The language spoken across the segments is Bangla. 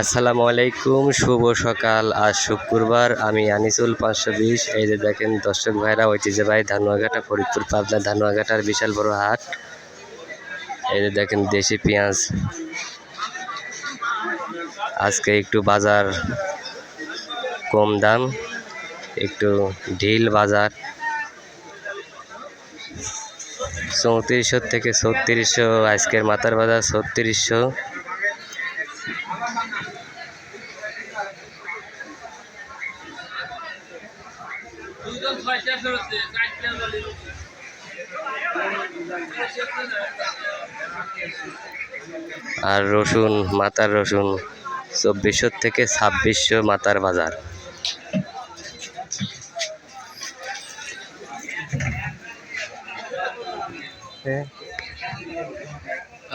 আসসালামু আলাইকুম, শুভ সকাল আজ শুক্রবার আমি আনিসুল পাঁচশো বিশ। এই যে দেখেন দর্শক ভাইরা, ঐতিহ্যবাহী ধানুয়াঘাটা, ফরিদপুর, পাবনা ধানুয়াঘাটার বিশাল বড় হাট। এই যে দেখেন দেশি পেঁয়াজ। আজকে একটু বাজার কম দাম, একটু ঢিল বাজার। চৌত্রিশশো থেকে ছত্রিশশো, আজকের মাথার বাজার ছত্রিশশো। আর রসুন মাতার রসুন চব্বিশশো থেকে ছাব্বিশশো মাতার বাজার।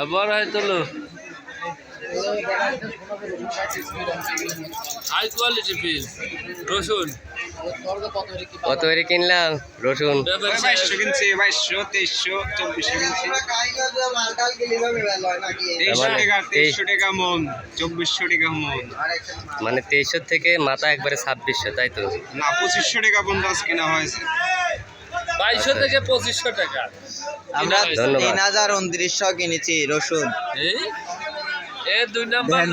আবার হয় তোলো হাই কোয়ালিটি পিস রসুন। কত করে কিনলাম? রসুন। বাইশশো কিনছি বাইশশো তেইশশো চব্বিশশো কিনছি। তেইশশো মানে টাকা তেইশ- তেইশশো টাকা মন চব্বিশশো টাকা মন। মানে তেইশশো থেকে মাথা একবারে ছাব্বিশশো তাই তো? না পঁচিশশো টাকা পর্যন্ত আজ কেনা হয়েছে। বাইশশো থেকে পঁচিশশো টাকা। আমরা তিন হাজার উনত্রিশশো কিনেছি রসুন। এই? এ দুই নাম্বার।